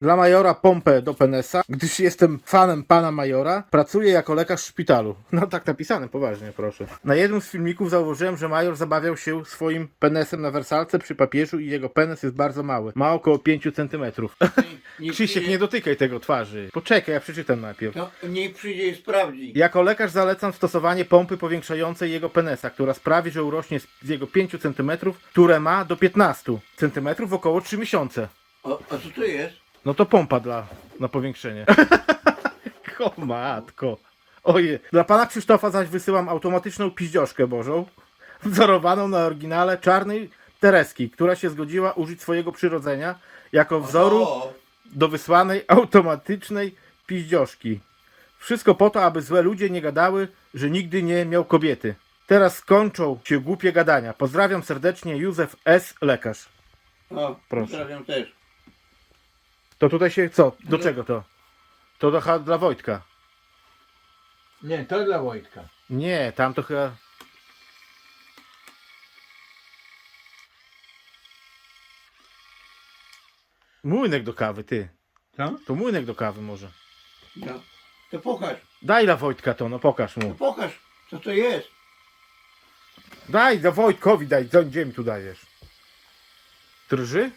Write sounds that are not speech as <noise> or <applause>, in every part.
dla majora pompę do penesa, gdyż jestem fanem pana majora. Pracuję jako lekarz w szpitalu. No tak napisane, poważnie, proszę. Na jednym z filmików zauważyłem, że major zabawiał się swoim penesem na wersalce przy papieżu i jego penes jest bardzo mały. Ma około 5 cm. Niech Krzysiek, nie dotykaj tego twarzy. Poczekaj, ja przeczytam najpierw. To niech przyjdzie i sprawdzi. Jako lekarz zalecam stosowanie pompy powiększającej jego penesa, która sprawi, że urośnie z jego 5 cm, które ma do 15 cm w około 3 miesiące. O, a co to jest? No to pompa dla, na powiększenie. <laughs> o matko. Oje. Dla pana Krzysztofa zaś wysyłam automatyczną piździoszkę bożą, wzorowaną na oryginale czarnej Tereski, która się zgodziła użyć swojego przyrodzenia jako wzoru do wysłanej automatycznej piździoszki. Wszystko po to, aby złe ludzie nie gadały, że nigdy nie miał kobiety. Teraz skończą się głupie gadania. Pozdrawiam serdecznie, Józef S. Lekarz. o Proszę. pozdrawiam też. To tutaj się co? Do czego to? To do, dla Wojtka. Nie, to dla Wojtka. Nie, tam to chyba. Młynek do kawy, ty. Co? To młynek do kawy może. No. To pokaż, Daj dla Wojtka to, no pokaż to mu. pokaż, co to jest. Daj, za Wojtkowi daj, co gdzie mi tu dajesz? Drży?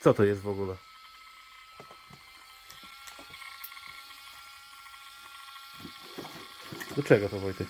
Co to jest w ogóle? Do czego to Wojtek?